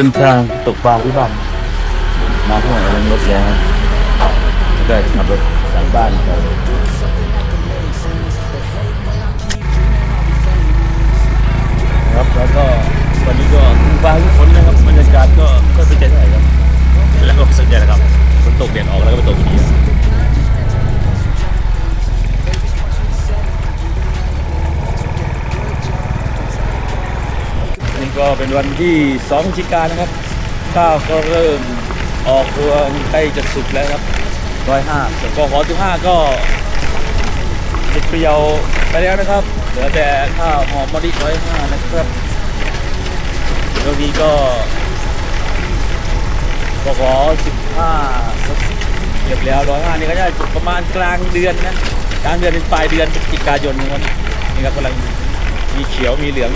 เป็นทางตกปลาที่บ้านมาพวกเรารถแล้วก็ขับรถกลับบ้านไปครับแล้วก็วันนี้ก็ถึงฟ้าทุกฝนนะครับบรรยากาศก็ก็เป็นใจเท่าไรครับ แล้วก็สัญญาณนะครับฝนตกเดดออกแล้วก็ไปตกที ก็เป็นวันที่2พฤศจิกานะครับข้าวก็เริ่มออกรวงใกล้จะสุกแล้วครับร้อยห้าส่วนกขอสิบห้าก็เด็ดเปรียวไปแล้วนะครับเหลือแต่ข้าวหอมมะลิร้อยห้านะครับตรงนี้ก็กขอสิบห้าเก็บแล้วร้อยห้านี่ก็จะประมาณกลางเดือนนะกลางเดือนเป็นปลายเดือนพฤศจิกายนนะครับนี่ครับกำลังมีเขียวมีเหลือง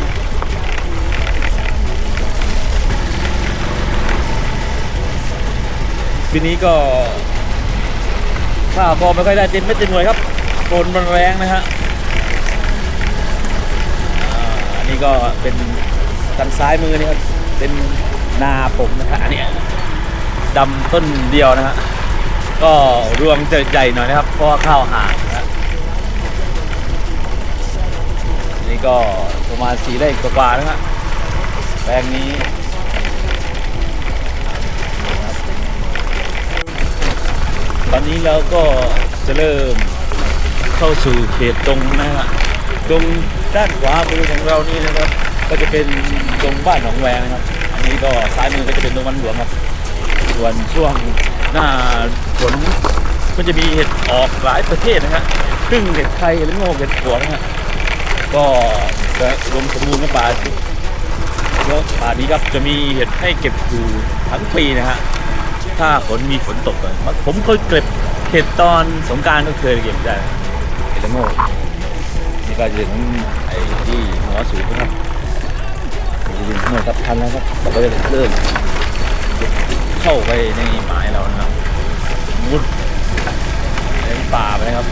ปีนี้ก็ข้าวพอไม่ค่อยได้เต็มไม่เต็มหน่วยครับฝนมันแรงนะฮะอันนี้ก็เป็นทางซ้ายมือนี่ครับเป็นนาผมนะฮะอันนี้ดำต้นเดียวนะฮะก็รวงจะใหญ่หน่อยนะครับเพราะข้าวห่างนะฮะนนี่ก็ประมาณสีได้กว่าๆนะฮะแปลงนี้ ตอนนี้เราก็จะเริ่มเข้าสู่เขตตรงนะฮะตรงด้านขวามือของเรานี่นะครับ ก็จะเป็นตรงบ้านหนองแวงนะครับ อันนี้ก็ซ้ายมือก็จะเป็นตรงวันหลวงครับ ส่วนช่วงหน้าฝนก็จะมีเห็ดออกหลายประเทศนะฮะซึ่งเห็ดไทยหรือโง่เห็ดหัวนะฮะก็จะรวมสมบูรณ์กับป่าแล้วป่านี้ครับจะมีเห็ดให้เก็บอยู่ทั้งปีนะฮะ ถ้าฝนมีฝนตกเลยผมเคยเก็บเห็ดตอนสงการก็เคยเก็บได้เห็ดละโง่นี่ก็จะถึงไอ้ที่หัวสูงนะครับจะเป็นหัวครับพันแล้วครับเราก็จะเริ่มเข้าไปในหมายเรานะครับมุดในป่าไปนะครับ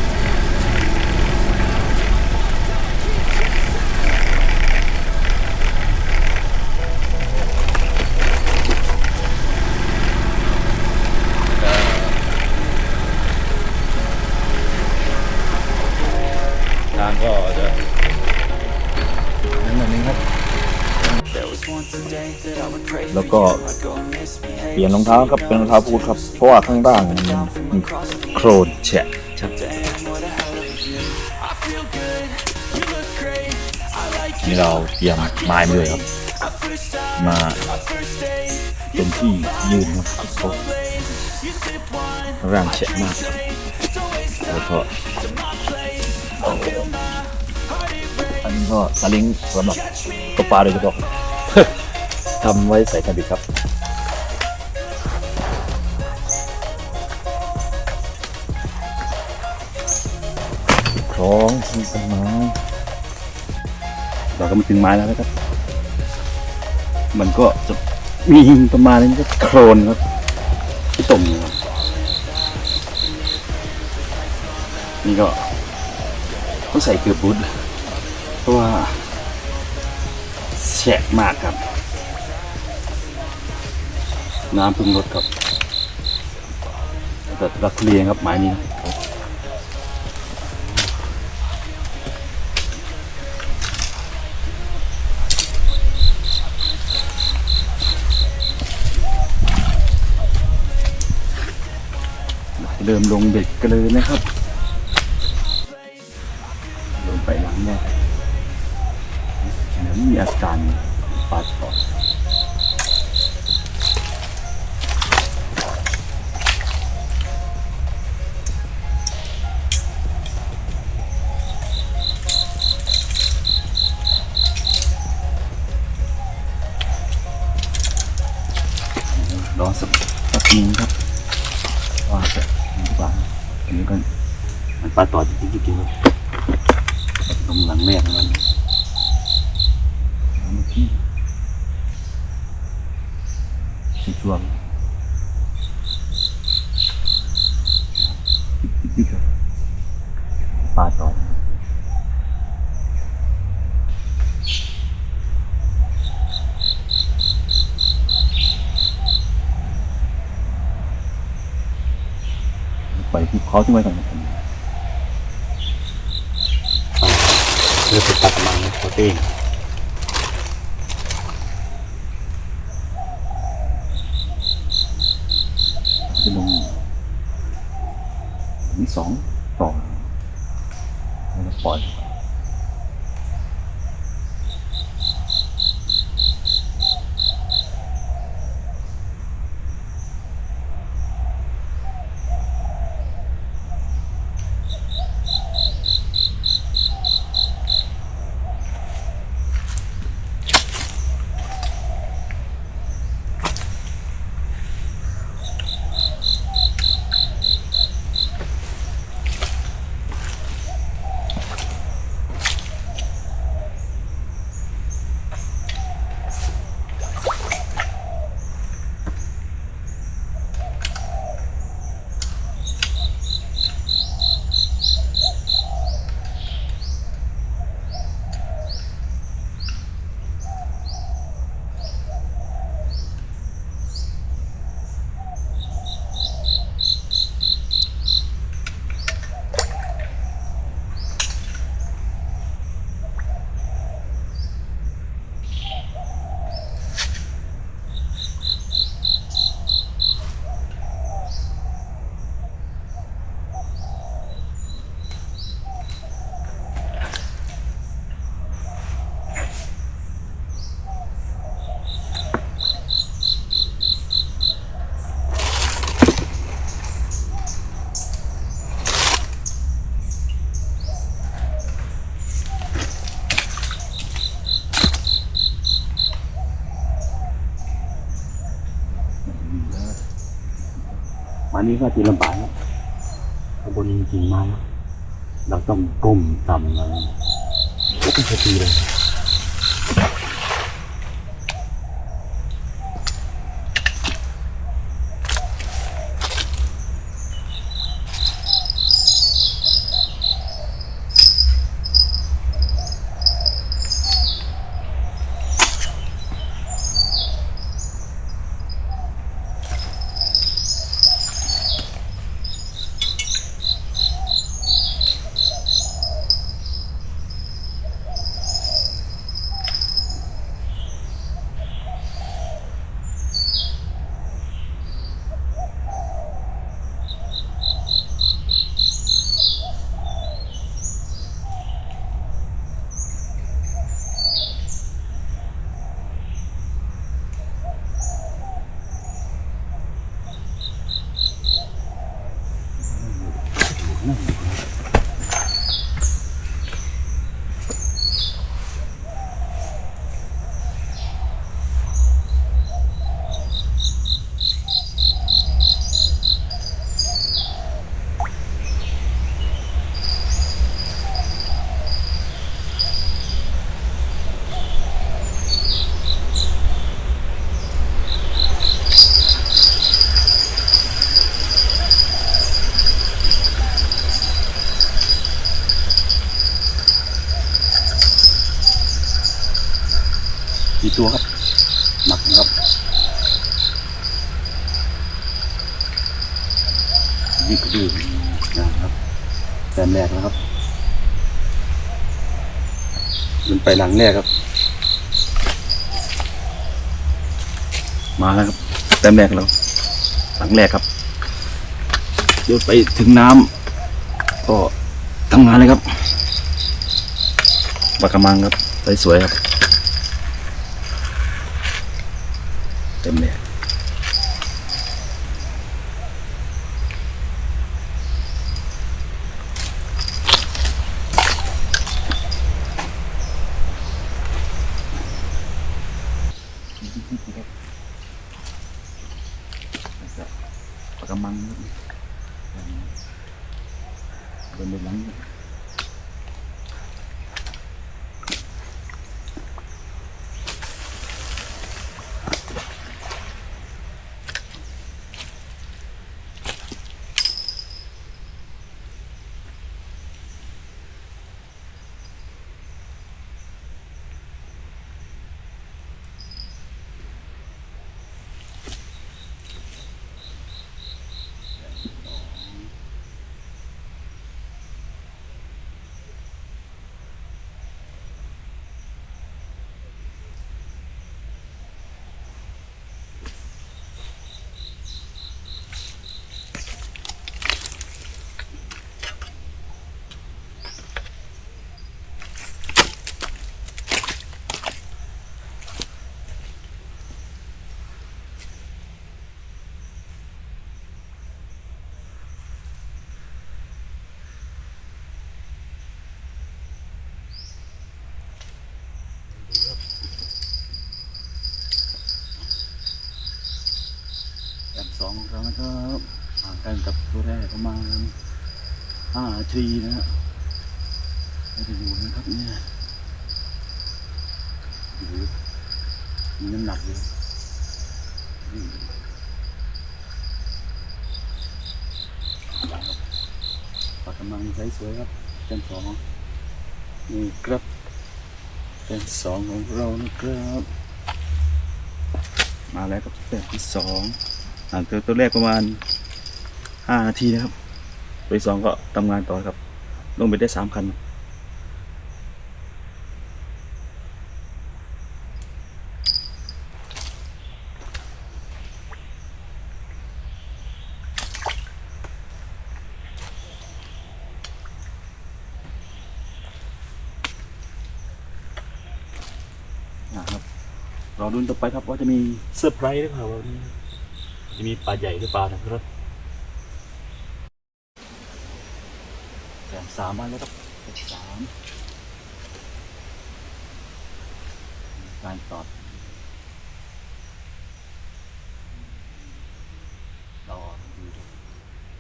ทางก็จะนั่นแบบนี้ครับ แล้วก็เปลี่ยนรองเท้าครับเป็นรองเท้าบูทครับเพราะว่าข้างล่างมันโครนแฉะนี่เราเตรียมไม้มาเลยครับ มาเป็นที่ยืนครับร่างแฉะมากครับแล้วก็ อันนี้ก็สลิงสำหรับตกปลาโดยเฉพาะทำไว้ใส่กันดีครับคล้องที่ต้นไม้เราก็มาถึงไม้แล้วนะครับ มันก็จะมีประมาณนี้ก็โครนครับที่ตมนี่ก็ ต้องใส่เกือบูทเพราะว่าแฉะมากครับ น้ำพึ่งรถครับแต่รักเรียงครับหมายนี้เริ่มลงเบ็ดกันเลยนะครับ ยวมีอาการปาดต่อรอสักสักนึงครับว่าจะมีปลาอันนี้ก็มันปลาต่อจริงๆจริงๆครับตรงหลังแรกนเอามาที่ที่ช่วงนี่ครับปลาต่อ เขา ทิ้งไว้ก่อนครับเรือเป็นปลากระมังนะโปรตีนจะลงมีสองต่อแล้วก็ปล่อย วันนี้ก็ตีลำบากครับข้างบนกิ่งไม้เราต้องก้มต่ำเลยก็เป็นสตีเลย นี่ก็ดูนะครับแต้มแรกแล้วครับ มันไปหลังแรกครับ มาแล้วครับแต้มแรกแล้ว หลังแรกครับโยนไปถึงน้ำก็ทำงานเลยครับปากกระมังครับสวยๆครับ เต็มเลยปากกระมังครับเดินไปหลัง ครับห่าง กันกับตัวแรกประมาณห้าทีนะฮะไม่ได้อยู่นะครับเนี่ยดูมีน้ำหนักอยู่อืมปากกำลังใสสวยครับเต็มสองนี่ครับเต็มสองของเรานะครับ มาแล้วครับเต็มที่สองห่างตัวตัวแรกประมาณ ห้านาทีนะครับตัวที่สองก็ทำงานต่อครับ ลงไปได้สามคัน นะครับรอรุนต่อไปครับว่าจะมีเซอร์ไพรส์หรือเปล่าวันนี้จะมีปลาใหญ่หรือเปล่านะครับแสงสามมาแล้วครับแสงสามการตอดต่อดู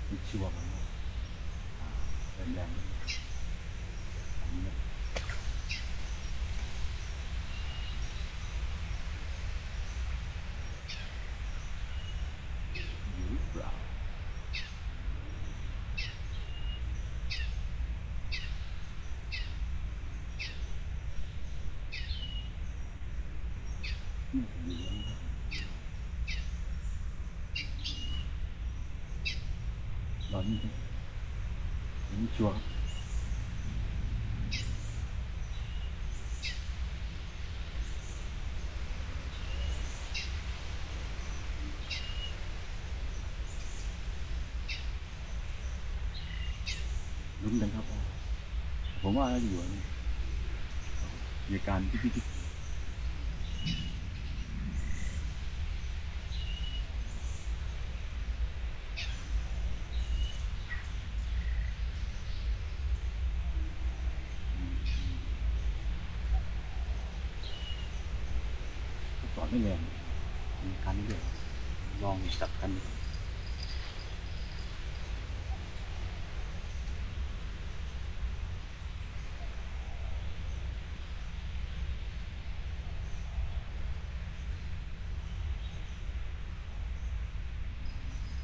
ดูชัวร์มันอ่าแรงๆอันนี้ หรือเปล่าไม่เห็นเลยนะค รับรอนนี่ชัวร์ลุ้นกันครับ ผมว่าอยู่ในการที่ที่ที่ต่อไม่แรงมีการนี้ด้วยลองจับกันดู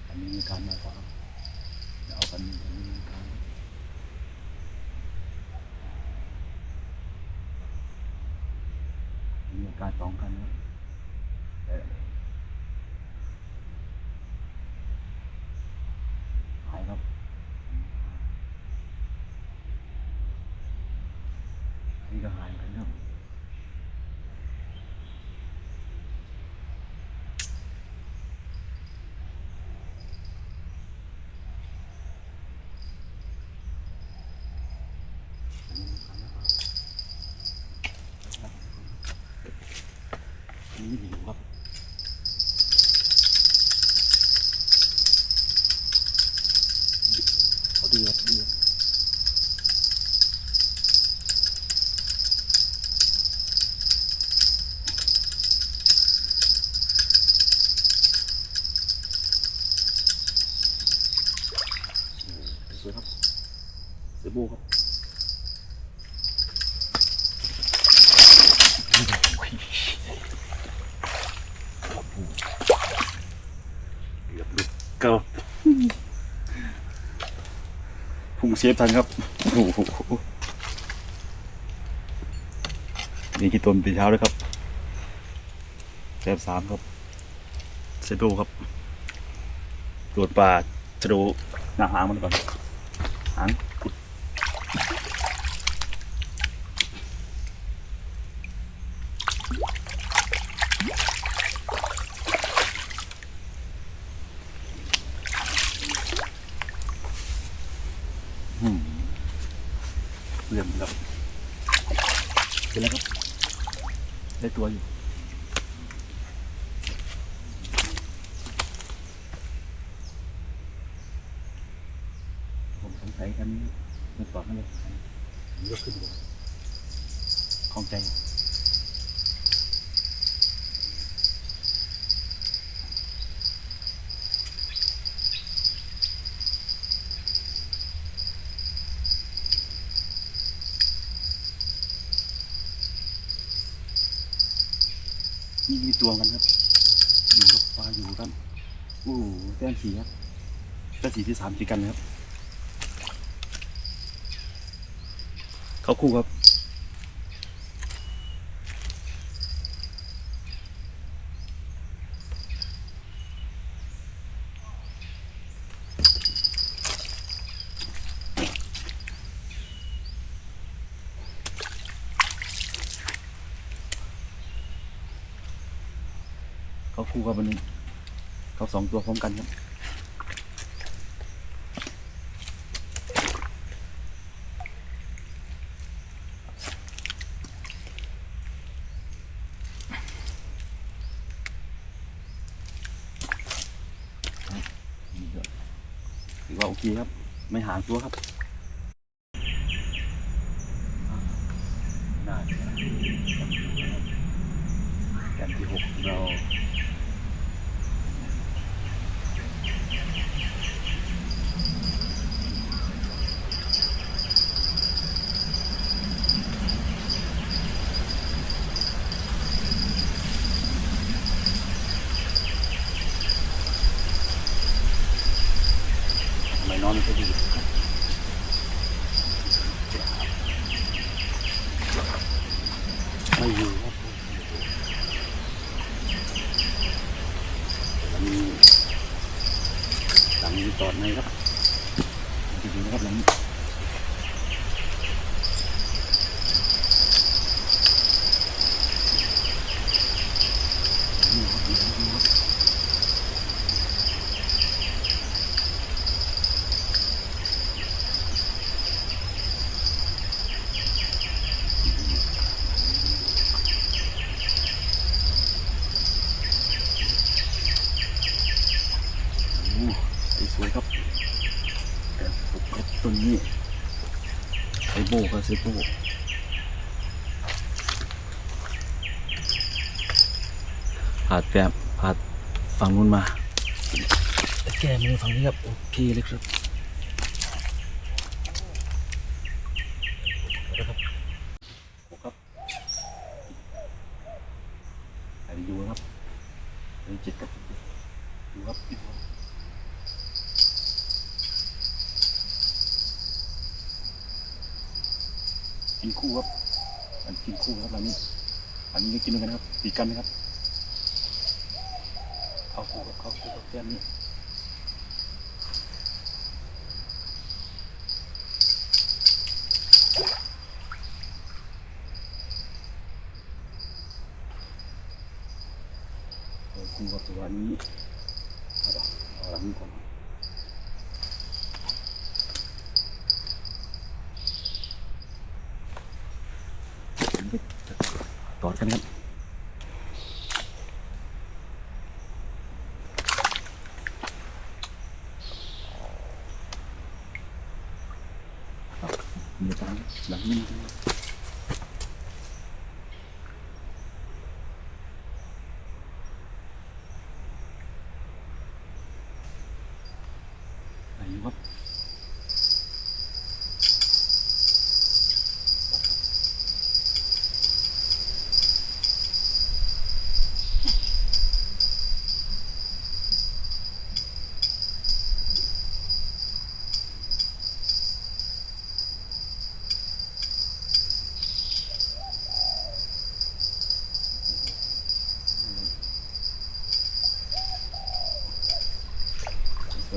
อันนี้ มีการมาต่อเดี๋ยวเอากันอันนี้มีการมีการสองกันนะเอ่อหายครับอันนี้ก็หายเหมือนกันครับ อันนี้หิวครับเขาดีครับดีครับโอ้โหสวยครับเสือโบครับ เกือบหลุดเกือบพุ่ง เซฟทันครับโอ้โหนี่กี่ตัวเปีเช้าด้วยครับแซฟสามครับเซโดครับตรวจปลาจะดูหน้าหางมันก่อนหางกุดอืมเรื่องครับเป็นแล้วครับ ได้ตัวอยู่ ผมสงสัยกันนี้มันตอบไม่ได้ผมยกขึ้นดูของใจ ตัวกันครับ อยู่ครับปลาอยู่ครับโอ้โหแต้มสีครับแต้มสีที่สามสีกันนะครับ เขาคู่ครับ ครับวันนี้ เขาสองตัวพร้อมกันครับ ถือว่าโอเคครับ ไม่หางตัวครับได้แต้มที่หกเรา ทำไมนอนไม่ค่อยดีครับไม่อยู่ครับหลังนี้หลังนี้ตอดในครับจริงๆนะครับหลังนี้นี่ครับนี่ครับนี่ครับ โอ้สวยๆครับแต่ผมครับต้นนี้ไซ สิบไซโบผ่าดแบบผ่าดฝั่งนู้นมา แก้มือฝั่งนี้ครับ โอเคเลยครับ อันนี้กินเหมือนกันครับตีกันนะครับ เอาคู่กับเข้าคู่กับแก้มนี้อาคู่กับตัวนี้เอาละเอาหลังนี้ก่อนอันนี้ก็จะกอดกันครับ มีตามหลังนี้ไหนอยู่ครับ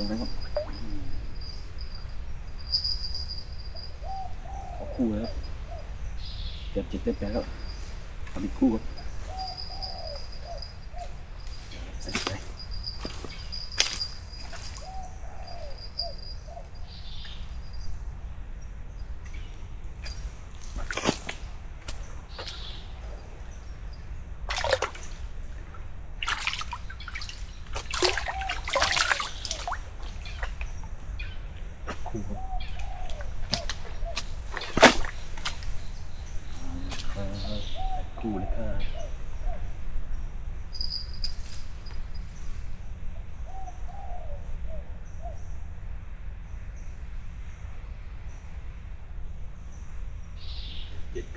สวยไหมครับขอคู่เลยครับเจ็ดเจ็ดเต็มแปดแล้วทำอีกคู่ครับใส่ไปคู่ครับครับคู่เลยครั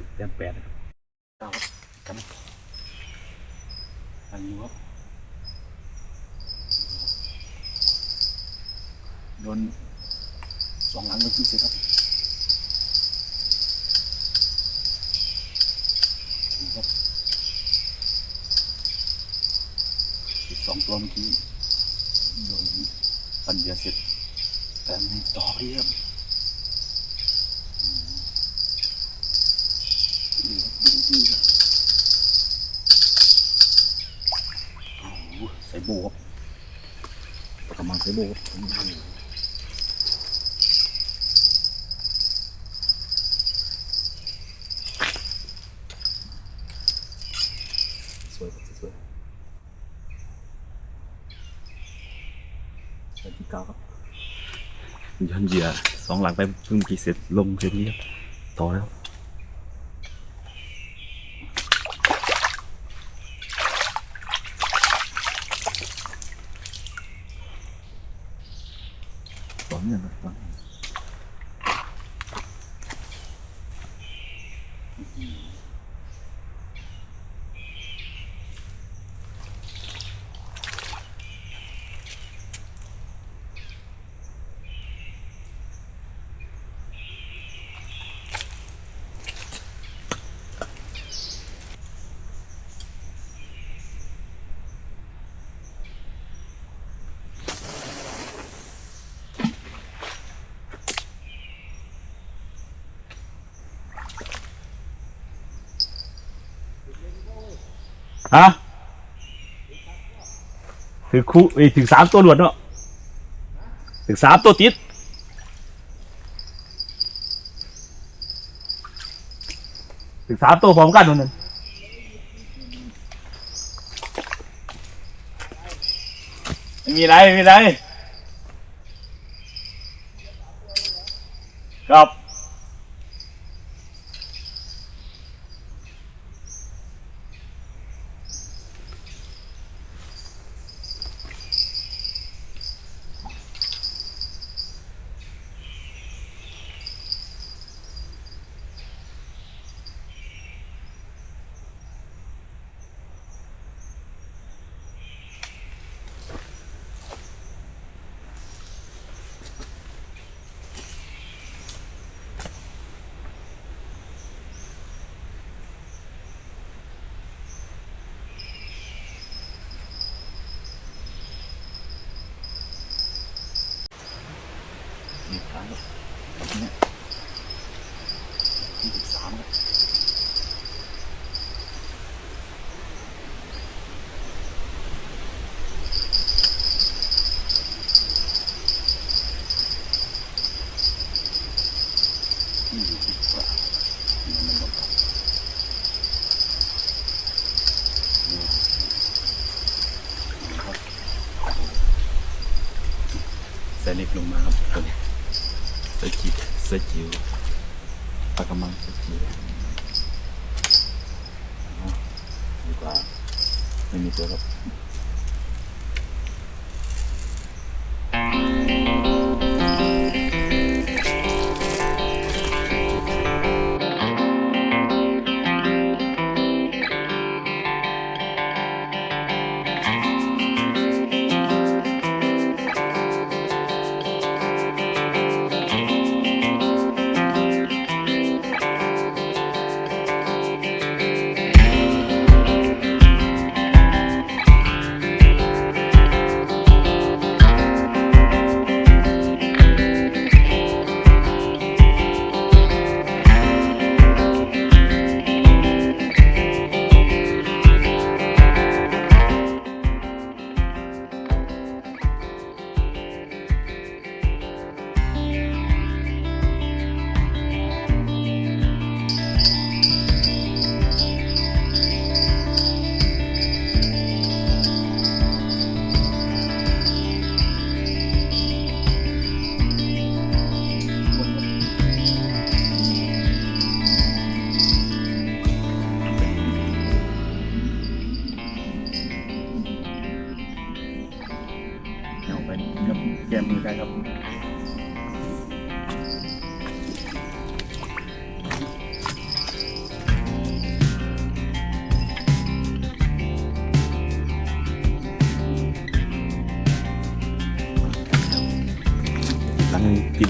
บ เดเต็มแปดครับเก้าครับกันนอยู่ครับโดนสองหลังเป็นพิเศษครับครับสองตัวเมื่อกี้โดนปันเดียเสร็จแต่ไม่ต่อเรียบอืมนี่ครับดูดีครับ โอ้โหใส่โบครับกำลังใส่ โบครับสวยครับสวยใส่ที่เก้าครับย้อนเหยื่อสองหลังไปเพิ่งกี่เสร็จลงเสร็จนี้ครับต่อแล้ว ต่อเนื่องครับต่อเนื่อง ฮะถึงคู่เอ้ถึงสามตัวหลวดเนาะถึงสามตัวติดถึงสามตัวพร้อมกันนั่นไม่มีไรไม่มีไรครับนี่ครับ ครับเนี่ยยี่สิบสามครับยี่สิบกว่านี่มันหมดครับนี่นี่ครับใส่เล็กลงมาครับ ตัวนี้เสื้อจิ๋ว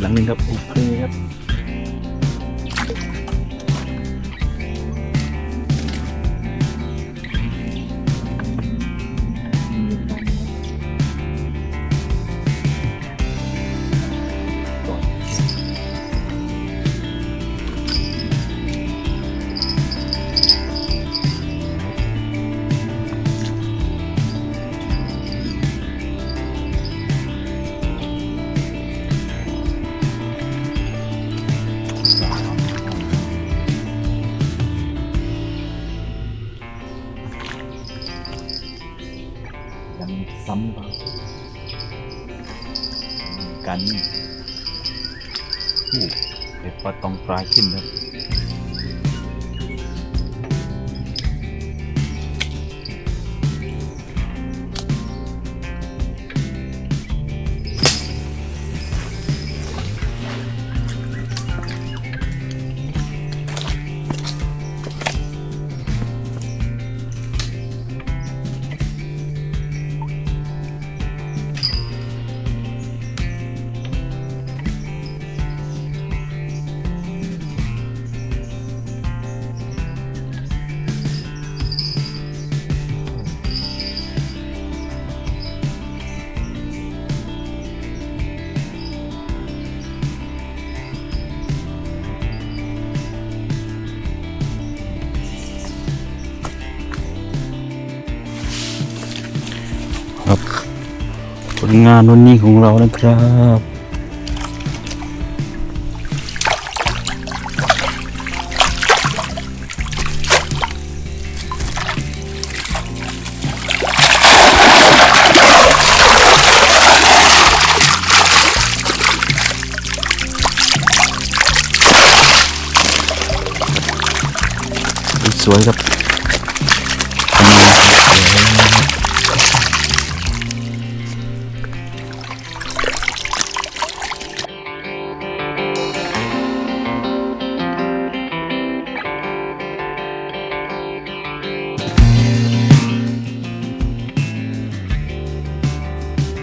เสื้อจิ๋วปลากระมังเสื้อจิ๋วเอาดีกว่าไม่มีตัวครับลังหนึงครับโอเคครับ ยังซ้ำครับกันผู้เห็ดปลาตองปลายขึ้นนะ ลงานวันนี้ของเรานะครับสวครับ